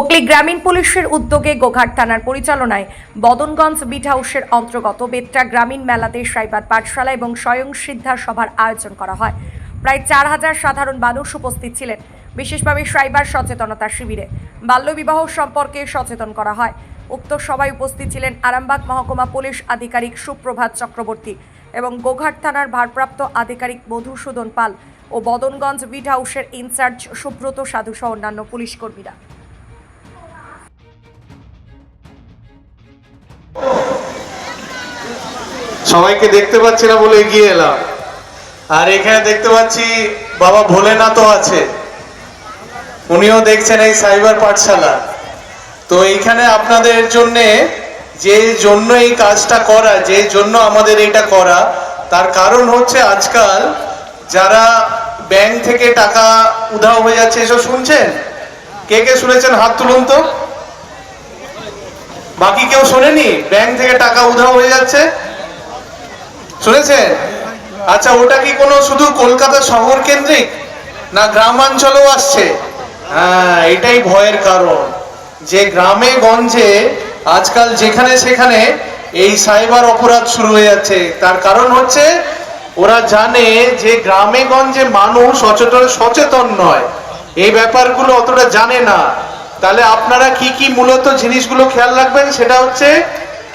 হুগলি গ্রামীণ পুলিশের উদ্যোগে গোঘাট থানার পরিচালনায় বদনগঞ্জ বিট হাউসের অন্তর্গত বেত্রা গ্রামীণ মেলাতে সাইবার পাঠশালা এবং স্বয়ং সিদ্ধা সভার আয়োজন করা হয়। প্রায় চার হাজার সাধারণ মানুষ উপস্থিত ছিলেন। বিশেষভাবে সাইবার সচেতনতা শিবিরে বাল্যবিবাহ সম্পর্কে সচেতন করা হয়। উক্ত সভায় উপস্থিত ছিলেন আরামবাগ মহকুমা পুলিশ আধিকারিক সুপ্রভাত চক্রবর্তী এবং গোঘাট থানার ভারপ্রাপ্ত আধিকারিক মধুসূদন পাল ও বদনগঞ্জ বিট হাউসের ইনচার্জ সুব্রত সাধু সহ অন্যান্য পুলিশ কর্মীরা। সবাইকে দেখতে পাচ্ছি না বলে এগিয়ে এলাম। আর এখানে দেখতে পাচ্ছি বাবা ভোলেনাথও আছে। উনিও দেখছেন এই সাইবার পাঠশালা। তো এইখানে আপনাদের জন্য যে জন্য এই কাজটা করা, যে জন্য আমাদের এটা করা, তার কারণ হচ্ছে আজকাল যারা ব্যাংক থেকে টাকা উধাও হয়ে যাচ্ছে, এসব শুনছেন? কে কে শুনেছেন হাত তুলুন তো? বাকি কেউ শোনেনি? ব্যাংক থেকে টাকা উধাও হয়ে যাচ্ছে? শুনেছেন? আচ্ছা ওটা কি কোনো শুধু কলকাতা শহর কেন্দ্রিক? না গ্রামাঞ্চলেও আসছে? হ্যাঁ এটাই ভয়ের কারণ। যে গ্রামে, গঞ্জে, আজকাল যেখানে সেখানে এই সাইবার অপরাধ শুরু হয়ে যাচ্ছে। তার কারণ হচ্ছে, ওরা জানে যে গ্রামে, গঞ্জে মানুষ সচেতন সচেতন নয়। এই ব্যাপারগুলো অতটা জানে না। তাহলে আপনারা কি কি মূলত জিনিসগুলো খেয়াল রাখবেন? সেটা হচ্ছে,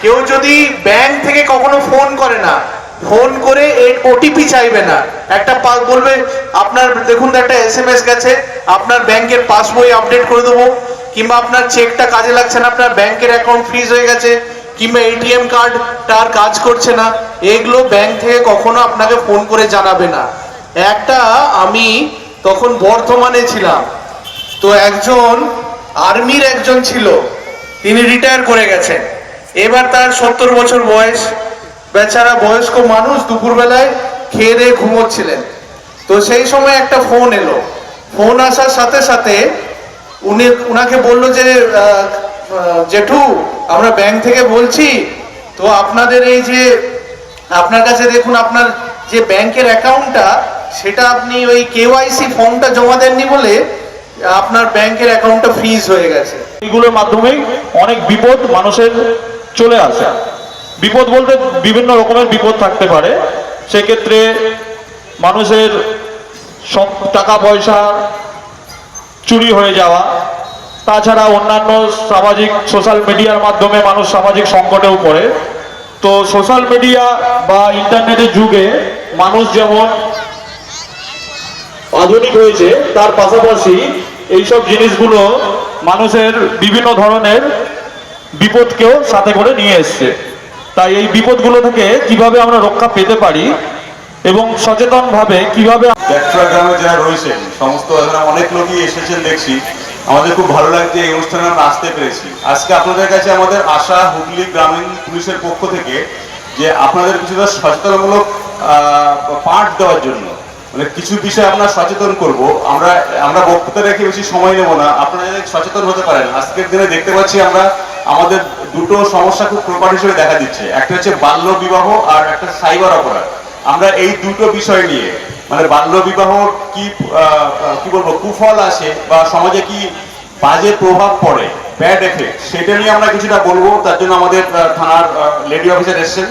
কেউ যদি ব্যাংক থেকে কখনো ফোন করে না ফোন করে ওটিপি চাইবে না। একটা পা- বলবে, আপনার, দেখুন একটা এস এম এস গেছে, আপনার ব্যাংকের পাসবই আপডেট করে দেবো, কিংবা আপনার চেকটা কাজে লাগছে না, আপনার ব্যাংকের অ্যাকাউন্ট ফ্রিজ হয়ে গেছে, কিংবা এটিএম কার্ড তার কাজ করছে না। এগুলো ব্যাংক থেকে কখনো আপনাকে ফোন করে জানাবে না। একটা, আমি তখন বর্ধমানে ছিলাম। তো একজন আর্মির একজন ছিল, তিনি রিটায়ার করে গেছেন। এবার তার সত্তর বছর বয়স। বেচারা বয়স্ক মানুষ দুপুরবেলায় খেয়ে দিয়ে ঘুমোচ্ছিলেন। তো সেই সময় একটা ফোন এলো। ফোন আসার সাথে সাথে উনি, উনাকে বলল যে জেঠু, আমরা ব্যাংক থেকে বলছি, তো আপনাদের এই যে, আপনার কাছে দেখুন, আপনার যে ব্যাংকের অ্যাকাউন্টটা, সেটা আপনি ওই কেওয়াইসি ফর্মটা জমা দেননি বলে আপনার ব্যাংকের অ্যাকাউন্টটা ফ্রিজ হয়ে গেছে। এগুলোর মাধ্যমেই অনেক বিপদ মানুষের চলে আসে। বিপদ বলতে বিভিন্ন রকমের বিপদ থাকতে পারে। সেক্ষেত্রে মানুষের টাকা পয়সা চুরি হয়ে যাওয়া, তাছাড়া অন্যান্য সামাজিক সোশ্যাল মিডিয়ার মাধ্যমে মানুষ সামাজিক সংকটেও পড়ে। তো সোশ্যাল মিডিয়া বা ইন্টারনেটের যুগে মানুষ যেমন আধুনিক হয়েছে, তার পাশাপাশি এইসব জিনিসগুলো মানুষের বিভিন্ন ধরনের বিপদকেও সাথে করে নিয়ে এসছে। তাই এই বিপদগুলো থেকে কীভাবে আমরা রক্ষা পেতে পারি এবং সচেতনভাবে কীভাবে গ্রামে সমস্ত অনেক লোকই এসেছেন দেখছি। আমাদের খুব ভালো লাগছে এই অনুষ্ঠানে আমরা আসতে পেরেছি। আজকে আপনাদের কাছে আমাদের আশা হুগলি গ্রামীণ পুলিশের পক্ষ থেকে যে আপনাদের কিছুটা সচেতনমূলক পাঠ দেওয়ার জন্য। মানে কিছু বিষয়ে আমরা সচেতন করব। আমরা আমরা বক্তৃতা রেখে বেশি সময় নেব না। আপনারা সচেতন হতে পারেন, আজকের দিনে দেখতে পাচ্ছি আমরা আমাদের দুটো সমস্যা খুব প্রকট হিসেবে দেখা দিচ্ছে। একটা হচ্ছে বাল্য বিবাহ আর একটা সাইবার অপরাধ। আমরা এই দুটো বিষয় নিয়ে মানে বাল্য বিবাহ কি কি বলব, কুফল আসে বা সমাজে কি বাজে প্রভাব পড়ে ব্যাড এফেক্ট সেটা নিয়ে আমরা কিছুটা বলব। তার জন্য আমাদের থানার লেডি অফিসার এসেছেন।